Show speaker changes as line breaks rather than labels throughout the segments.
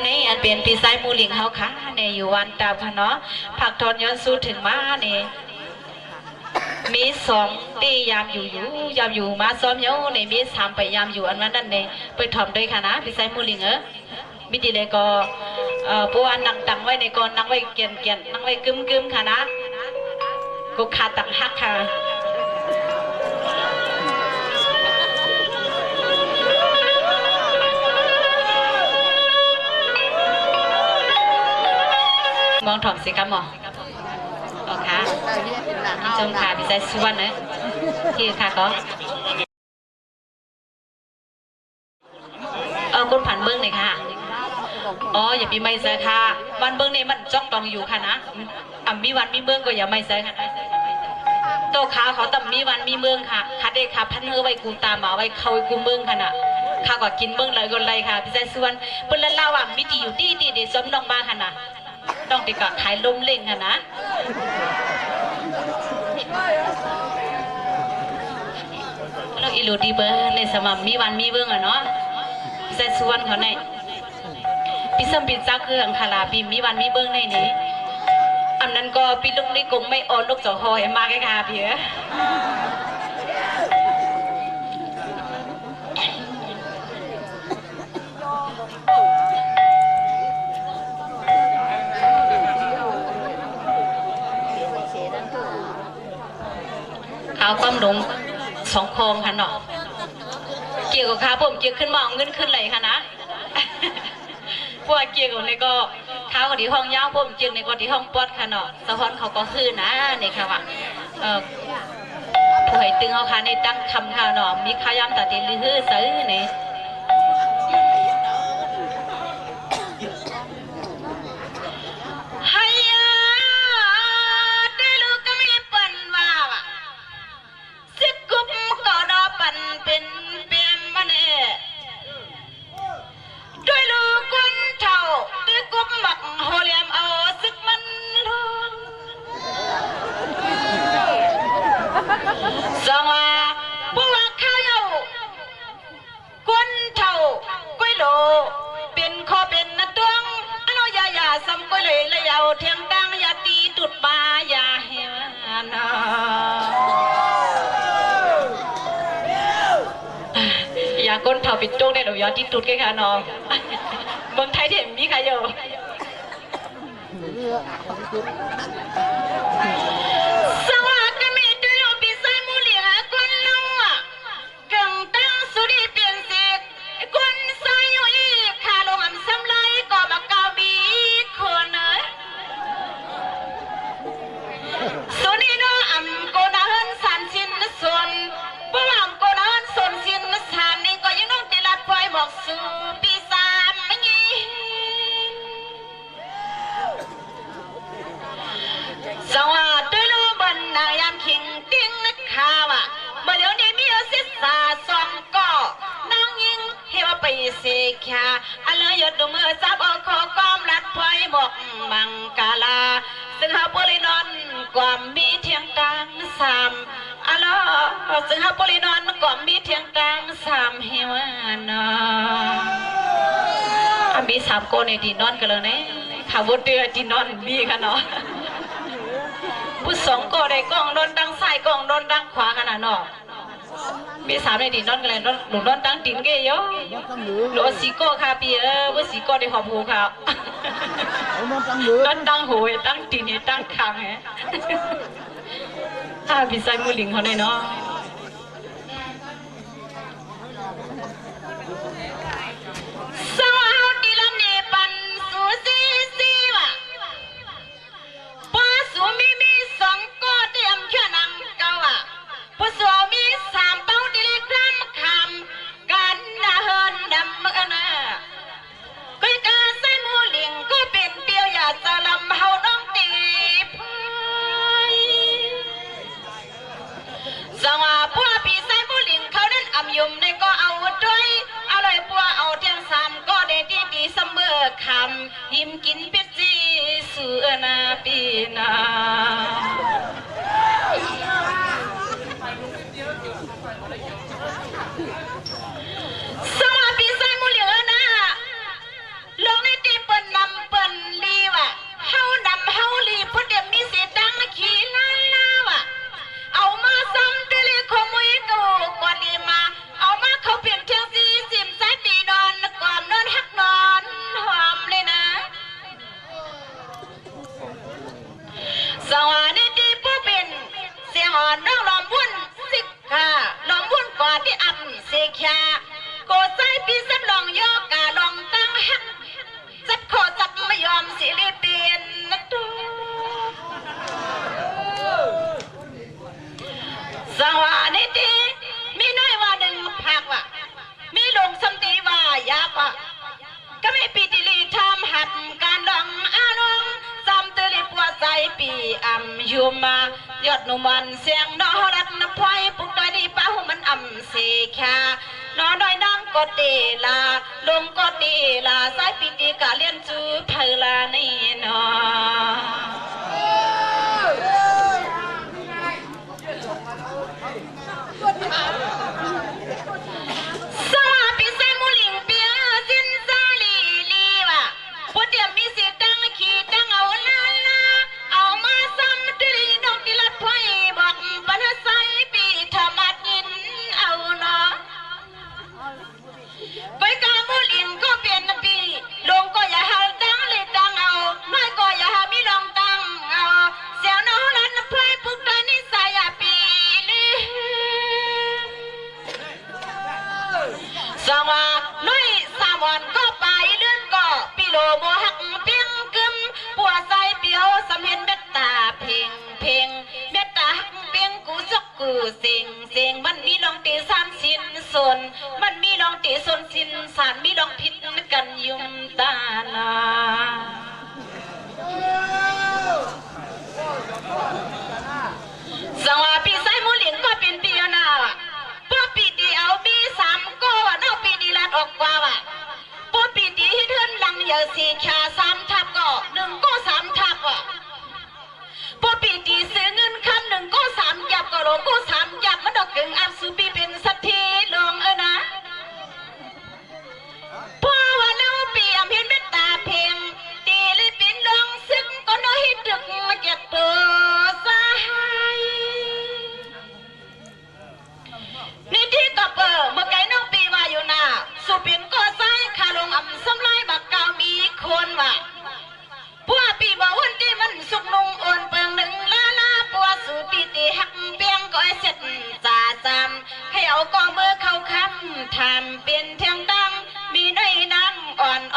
ำนี้อันเป็นปีไซมูลิงเฮาค่ะในอยู่วันตามค่ะเนาะผักทอนย้อนสู้ถึงมาเนี่มีสองตียามอยู่อยู่ยามอยู่มาซ้อมเยาในมีสามไปยามอยู่อันนั้นนั่นเองไปถอมด้วยค่ะนะปีไซมูลิงเออมิติเลยก็เอ่อปัวอันนังตังไว้ในกอนนังไว้เกียนเกียนนังไว้กึมกึมค่ะนะกูขาตังฮักค่ะ มองถอมสิครับหมอโอเคจงค่ะพี่ใจสวรรณนะที่ค่ะก็เออคุณผ่านเบิ้งหน่อยค่ะ อ๋ออย่ามีไม่เจอค่ะ วันเบิ้งนี่มันจ้องตองอยู่ค่ะนะอ่ำมีวันมีเบิ้งก็อย่าไม่เจอค่ะโตขาเขาต่ำมีวันมีเมืองค่ะคัดเด้ค่ะพันเฮอไว้กูตามมาไว้เขาไว้กูเมืองค่ะนะข้าก็กินเมืองเลยก็เลยค่ะพี่ใจสวนเปิ้นละเล่าว่ามีที่อยู่ที่ที่เดี๋ยวซ้อมน้องมาค่ะนะ น้องติก็ขายลมเล่งค่ะนะแล้วอีโลดีเบอร์ในสมัมมีวันมีเบื้องอะเนาะเซส่วนเขาในพี่ซัมปิดซักคืออังคาราปีมีวันมีเบื้องในนี้อันนั้นก็พี่ลุงนี่คงไม่ออนลูกเจอหอยมาแค่ค่ะพี่เอ้ยาวความหลงสองคองค่ะเนาะเกี่ยวกับขาผมเกี่ยวขึ้นมาเองเงินขึ้นเลยค่ะนะพวกเกี่ยวกับในก็ข้าวกับที่ห้องย่าวผมเกี่ยวในก็ที่ห้องปอดค่ะเนาะสะพอนเขาก็คือนะนี่ค่ะว่าเออผู้ให้ตึงเขาค่ะในตั้งคำค่ะเนาะมีข้าวยำตัดตีลือฮือซื้อนี่ ยเลยเลยเอาเทียงตังอยาตีดุดบาอย่าเหี่ยวนอย่าก้นเผาปิดโจ้งได้หรอกอนที่ตุดแค่ค่ะน้องเมืองไทยเห็นมีใครอยู่ เสกยาอันเลยหยดดูมือจับอาคอกอมรัดพลอยบอกมังกาลา ซึ่งหาปรินอนกว่ามีเทียงกลางสามอะลอซึ่งหาปรินอนกว่ามีเทียงกลางสามเฮวานาอะมีสามโกในที่นอนกันเลยเนี่ยข่าวบนเตือที่นอนมีค่ะเนาะผู้สองก็ได้กองโดนดังซ้ายกองโดนดังขวาขนาดเนาะ มีสามในที่นอนกันเลยนอนหนูนอนดังตินเกยอะหนูสีโก้ค่ะพี่เออว่าสีโก้ได้หอบหูค่ะ ตั้งตั้งโหยตั้งตีนี่ตั้งคางแฮะ ถ้าพี่ใส่มือลิงเขาได้เนาะ สว่าปัวปีใส่หมูลิงเขานั้นอำยมในก็เอาด้วยเอาเลยปัวเอาเทียงสามก็ได้ดีดีเสมอคำยิ้มกินเป็ดจีเสือนาปีนา ใจปีอำยุมายอดหนุมันเสียงนอรัดนพอยปุกดอยดีป้าหูมันอำเสแค่นอน้อยน้องก็เตลาลงก็เตลาสายปีตีกะเลียนจูเพลานี่นอานมีดองพิ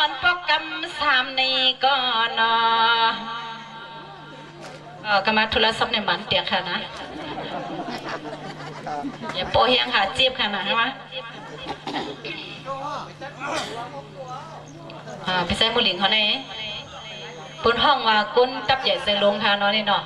อนอ่อนพกกำสามในก็นอเออกมาโทรัพท์ในบ้านเตียงค่ะนะอย่าโปเฮียงค่ะจีบค่ะนะใช่ไหมอ่าพี่ไซมูหลิงเขาในปุนห้องว่ากุ้นตับใหญ่เซลงค่ะเนาะนี่เนาะ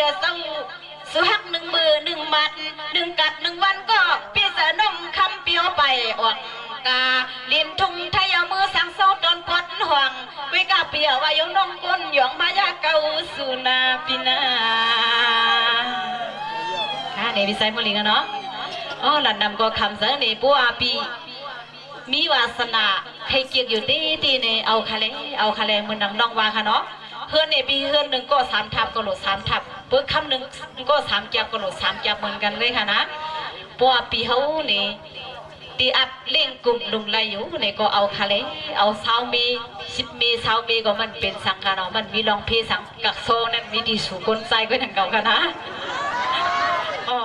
ยเศร้าสือหักหนึ่งมือหนึ่งมัดหนึ่งกัดหนึ่งวันก็เปียสนมคำเปียวไปออกกาเลียนทุ่งไทยามือสังเศร้าตอนปดห่วงวิกาเปียววาอยู่น้องกุนหยองมายาเกาสุนาปินาค่ะในวิสัยมลิงอะเนาะอ๋อหลันนำก็คำเสนในปัวปีมีวาสนาใครเกียกอยู่ตีตีในเอาคาเลเอาคาเลมือนำน้องวาค่ะเนาะเพื่อนในปีเพื่อนหนึ่งก็สามทับก็โหลดสามทับ เพื่อคำหนึ่งก็สามจับก็โหลดสามจับเหมือนกันเลยค่ะนะปัวปีเขานี่ตีอัพเล่งกลุ่มลุงไรอยู่เนี่ยก็เอาคาเลเอาเสามีสิบมีเสามีก็มันเป็นสังกาเนาะมันมีรองเพสังกักโซนั่นมีดีสู่คนใจก็ยังเก่าค่ะนะอ๋อ